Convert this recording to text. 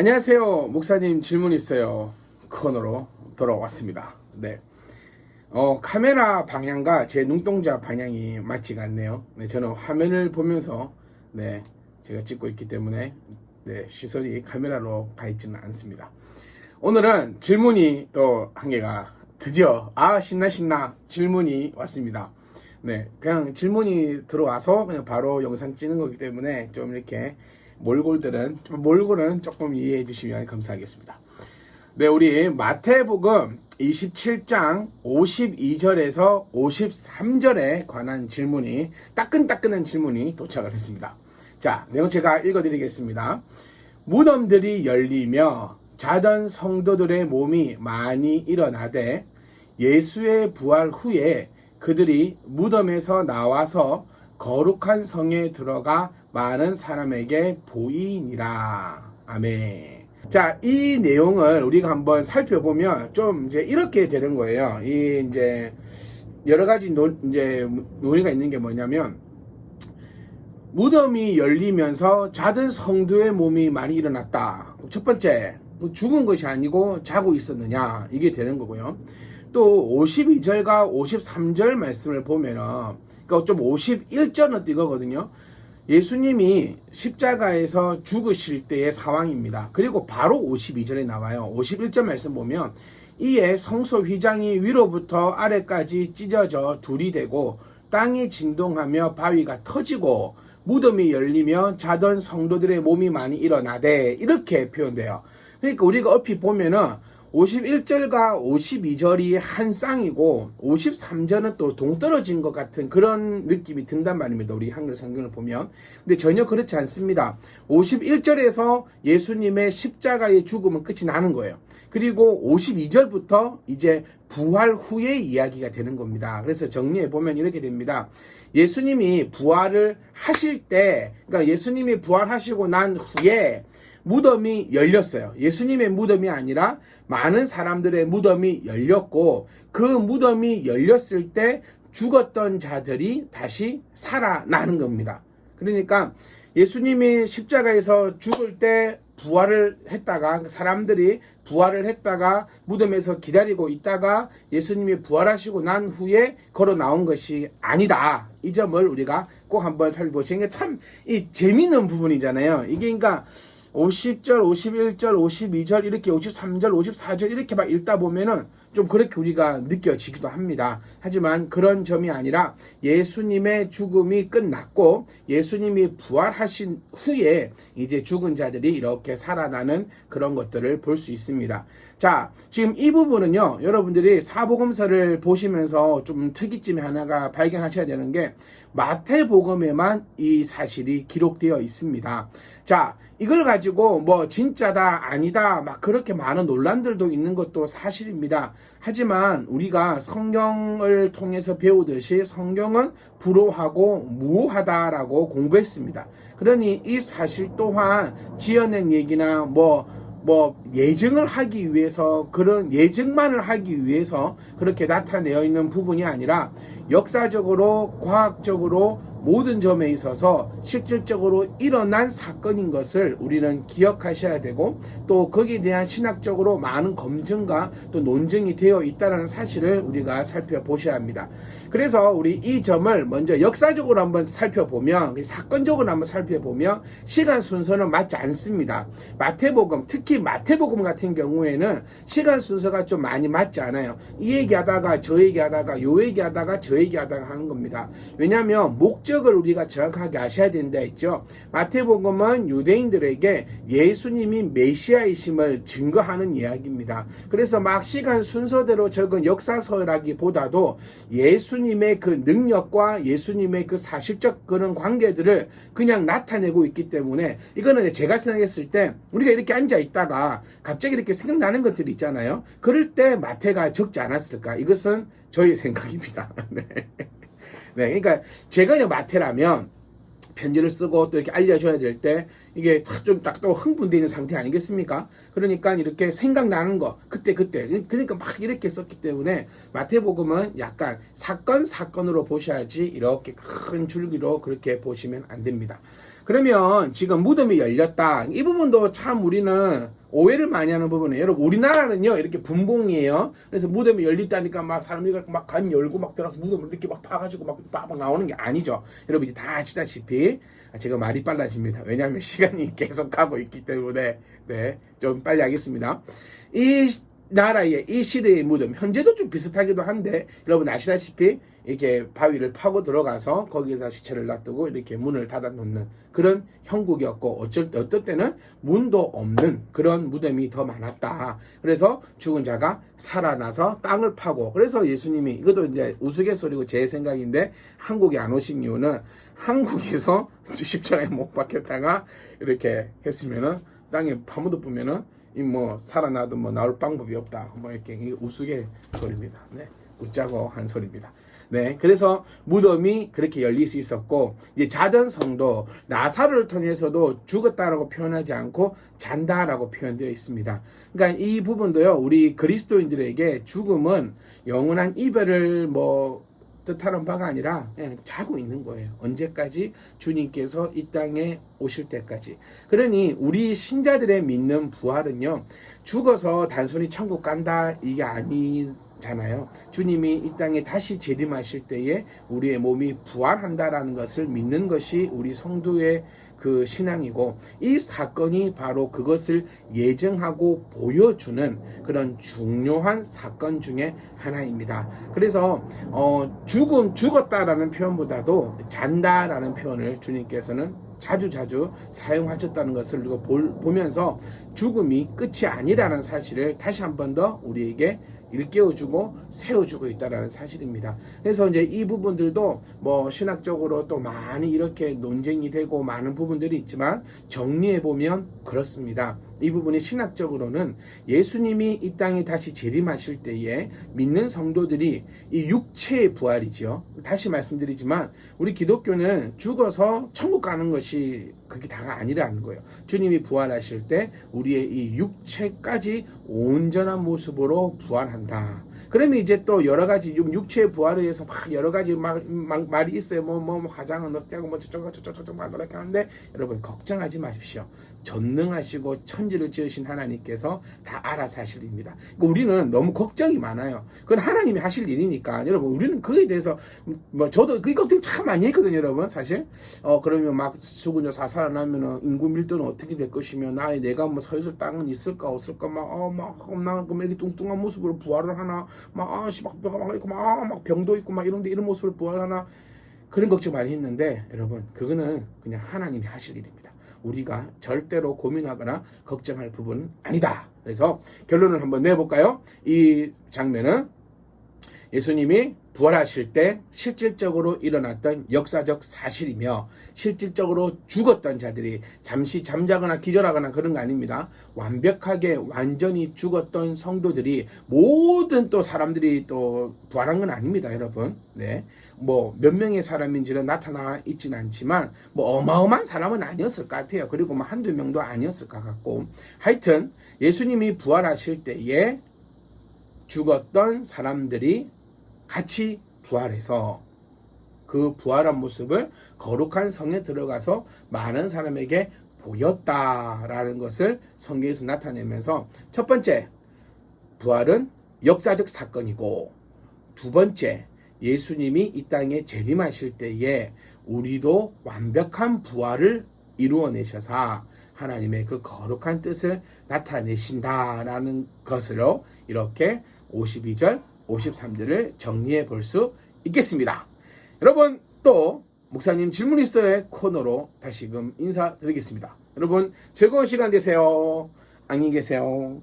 안녕하세요. 목사님 질문 있어요. 코너로 돌아왔습니다. 네. 어, 카메라 방향과 제 눈동자 방향이 맞지가 않네요. 네, 저는 화면을 보면서 네, 제가 찍고 있기 때문에 네, 시선이 카메라로 가 있지는 않습니다. 오늘은 질문이 또 한 개가 드디어 아 신나 신나 질문이 왔습니다. 네, 그냥 질문이 들어와서 그냥 바로 영상 찍는 거기 때문에 좀 이렇게 몰골들은 좀 몰골은 조금 이해해 주시면 감사하겠습니다. 네, 우리 마태복음 27장 52절에서 53절에 관한 질문이 따끈따끈한 질문이 도착을 했습니다. 자, 내용 제가 읽어 드리겠습니다. 무덤들이 열리며 자던 성도들의 몸이 많이 일어나되 예수의 부활 후에 그들이 무덤에서 나와서 거룩한 성에 들어가 많은 사람에게 보이니라. 아멘. 자, 이 내용을 우리가 한번 살펴보면 좀 이제 이렇게 되는 거예요. 이 이제 여러 가지 논, 이제 논의가 있는 게 뭐냐면 무덤이 열리면서 자든 성도의 몸이 많이 일어났다. 첫 번째, 뭐 죽은 것이 아니고 자고 있었느냐. 이게 되는 거고요. 또 52절과 53절 말씀을 보면은 그러니까 좀 51절은 이거거든요. 예수님이 십자가에서 죽으실 때의 상황입니다. 그리고 바로 52절에 나와요. 51절 말씀 보면 이에 성소 휘장이 위로부터 아래까지 찢어져 둘이 되고 땅이 진동하며 바위가 터지고 무덤이 열리며 자던 성도들의 몸이 많이 일어나되 이렇게 표현돼요. 그러니까 우리가 얼핏 보면은 51절과 52절이 한 쌍이고 53절은 또 동떨어진 것 같은 그런 느낌이 든단 말입니다. 우리 한글 성경을 보면. 근데 전혀 그렇지 않습니다. 51절에서 예수님의 십자가의 죽음은 끝이 나는 거예요. 그리고 52절부터 이제 부활 후의 이야기가 되는 겁니다. 그래서 정리해 보면 이렇게 됩니다. 예수님이 부활을 하실 때, 그러니까 예수님이 부활하시고 난 후에 무덤이 열렸어요. 예수님의 무덤이 아니라 많은 사람들의 무덤이 열렸고 그 무덤이 열렸을 때 죽었던 자들이 다시 살아나는 겁니다. 그러니까 예수님이 십자가에서 죽을 때 부활을 했다가 사람들이 부활을 했다가 무덤에서 기다리고 있다가 예수님이 부활하시고 난 후에 걸어 나온 것이 아니다. 이 점을 우리가 꼭 한번 살펴보시는 게 참 이 재미있는 부분이잖아요. 이게 그러니까 50절, 51절, 52절 이렇게 53절, 54절 이렇게 막 읽다 보면은 좀 그렇게 우리가 느껴지기도 합니다. 하지만 그런 점이 아니라 예수님의 죽음이 끝났고 예수님이 부활하신 후에 이제 죽은 자들이 이렇게 살아나는 그런 것들을 볼 수 있습니다. 자, 지금 이 부분은요, 여러분들이 사복음서를 보시면서 좀 특이점이 하나가 발견하셔야 되는 게 마태복음에만 이 사실이 기록되어 있습니다. 자, 이걸 가지고 뭐 진짜다, 아니다, 막 그렇게 많은 논란들도 있는 것도 사실입니다. 하지만 우리가 성경을 통해서 배우듯이 성경은 불호하고 무호하다라고 공부했습니다. 그러니 이 사실 또한 지어낸 얘기나 뭐, 뭐 예증을 하기 위해서 그런 예증만을 하기 위해서 그렇게 나타내어 있는 부분이 아니라 역사적으로 과학적으로 모든 점에 있어서 실질적으로 일어난 사건인 것을 우리는 기억하셔야 되고 또 거기에 대한 신학적으로 많은 검증과 또 논증이 되어 있다는 사실을 우리가 살펴보셔야 합니다. 그래서 우리 이 점을 먼저 역사적으로 한번 살펴보면 사건적으로 한번 살펴보면 시간 순서는 맞지 않습니다. 마태복음 특히 마태복음 같은 경우에는 시간 순서가 좀 많이 맞지 않아요. 이 얘기하다가 저 얘기하다가 요 얘기하다가 저 얘기하다가 하는 겁니다. 왜냐하면 목적 을 우리가 정확하게 아셔야 된다 했죠. 마태복음은 유대인들에게 예수님이 메시아이심을 증거하는 이야기입니다. 그래서 막 시간 순서대로 적은 역사서라기보다도 예수님의 그 능력과 예수님의 그 사실적 그런 관계들을 그냥 나타내고 있기 때문에 이거는 제가 생각했을 때 우리가 이렇게 앉아 있다가 갑자기 이렇게 생각나는 것들이 있잖아요. 그럴 때 마태가 적지 않았을까? 이것은 저의 생각입니다. 네. 네, 그러니까 제가 마태라면 편지를 쓰고 또 이렇게 알려줘야 될 때 이게 좀 딱 또 흥분되어 있는 상태 아니겠습니까? 그러니까 이렇게 생각나는 거 그때 그때 그러니까 막 이렇게 썼기 때문에 마태복음은 약간 사건 사건으로 보셔야지 이렇게 큰 줄기로 그렇게 보시면 안 됩니다. 그러면 지금 무덤이 열렸다. 이 부분도 참 우리는 오해를 많이 하는 부분이에요. 여러분, 우리나라는요, 이렇게 분봉이에요. 그래서 무덤이 열렸다니까 막 사람이 막간 열고 막 들어서 무덤을 이렇게 막 파가지고 막 빠박 나오는 게 아니죠. 여러분, 이제 다 아시다시피 제가 말이 빨라집니다. 왜냐하면 시간이 계속 가고 있기 때문에, 네, 좀 빨리 하겠습니다. 이 나라의 이 시대의 무덤, 현재도 좀 비슷하기도 한데, 여러분 아시다시피 이렇게 바위를 파고 들어가서 거기에서 시체를 놔두고 이렇게 문을 닫아 놓는 그런 형국이었고 어쩔 때 어떨 때는 문도 없는 그런 무덤이 더 많았다. 그래서 죽은 자가 살아나서 땅을 파고 그래서 예수님이 이것도 이제 우스갯소리고 제 생각인데 한국에 안 오신 이유는 한국에서 십자가에 못 박혔다가 이렇게 했으면은 땅에 파묻어 보면은 이 뭐 살아나도 뭐 나올 방법이 없다. 뭐 이렇게 우스갯소리입니다. 네. 웃자고 한 소리입니다. 네, 그래서 무덤이 그렇게 열릴 수 있었고 이제 자던 성도 나사를 통해서도 죽었다라고 표현하지 않고 잔다라고 표현되어 있습니다. 그러니까 이 부분도요, 우리 그리스도인들에게 죽음은 영원한 이별을 뭐 뜻하는 바가 아니라 그냥 자고 있는 거예요. 언제까지 주님께서 이 땅에 오실 때까지. 그러니 우리 신자들의 믿는 부활은요, 죽어서 단순히 천국 간다 이게 아니. 잖아요. 주님이 이 땅에 다시 재림하실 때에 우리의 몸이 부활한다라는 것을 믿는 것이 우리 성도의 그 신앙이고 이 사건이 바로 그것을 예정하고 보여주는 그런 중요한 사건 중에 하나입니다. 그래서 어 죽음 죽었다라는 표현보다도 잔다라는 표현을 주님께서는 자주 자주 사용하셨다는 것을 보면서 죽음이 끝이 아니라는 사실을 다시 한 번 더 우리에게 일깨워주고 세워주고 있다라는 사실입니다. 그래서 이제 이 부분들도 뭐 신학적으로 또 많이 이렇게 논쟁이 되고 많은 부분들이 있지만 정리해 보면 그렇습니다. 이 부분이 신학적으로는 예수님이 이 땅에 다시 재림하실 때에 믿는 성도들이 이 육체의 부활이지요. 다시 말씀드리지만 우리 기독교는 죽어서 천국 가는 것이 그게 다가 아니라는 거예요. 주님이 부활하실 때 우리의 이 육체까지 온전한 모습으로 부활한다. 그러면 이제 또 여러 가지 육체의 부활에 의해서 막 여러 가지 막, 막 말이 있어요. 뭐, 뭐, 뭐 화장은 어떻게 하고 뭐 저쪽 저쪽 저쪽 말 이렇게 하는데 여러분 걱정하지 마십시오. 전능하시고 천지를 지으신 하나님께서 다 알아서 하실 일입니다. 그러니까 우리는 너무 걱정이 많아요. 그건 하나님이 하실 일이니까 여러분 우리는 그에 대해서 뭐 저도 그 걱정 참 많이 했거든요, 여러분 사실. 어 그러면 막 수군요 사살하면은 인구 밀도는 어떻게 될 것이며 나의 내가 뭐 서 있을 땅은 있을까 없을까 막 어막 그럼 이렇게 뚱뚱한 모습으로 부활을 하나 막 아씨 막 뼈가 막 있고 막, 아, 막 병도 있고 막 이런데 이런 모습을 부활하나 그런 걱정 많이 했는데 여러분 그거는 그냥 하나님이 하실 일입니다. 우리가 절대로 고민하거나 걱정할 부분은 아니다. 그래서 결론을 한번 내볼까요? 이 장면은 예수님이 부활하실 때 실질적으로 일어났던 역사적 사실이며 실질적으로 죽었던 자들이 잠시 잠자거나 기절하거나 그런 거 아닙니다. 완벽하게 완전히 죽었던 성도들이 모든 또 사람들이 또 부활한 건 아닙니다, 여러분. 네. 뭐 몇 명의 사람인지는 나타나 있지는 않지만 뭐 어마어마한 사람은 아니었을 것 같아요. 그리고 뭐 한두 명도 아니었을 것 같고 하여튼 예수님이 부활하실 때에 죽었던 사람들이 같이 부활해서 그 부활한 모습을 거룩한 성에 들어가서 많은 사람에게 보였다라는 것을 성경에서 나타내면서 첫 번째 부활은 역사적 사건이고 두 번째 예수님이 이 땅에 재림하실 때에 우리도 완벽한 부활을 이루어내셔서 하나님의 그 거룩한 뜻을 나타내신다라는 것으로 이렇게 52절 53절을 정리해 볼 수 있겠습니다. 여러분 또 목사님 질문 있어요 코너로 다시금 인사드리겠습니다. 여러분 즐거운 시간 되세요. 안녕히 계세요.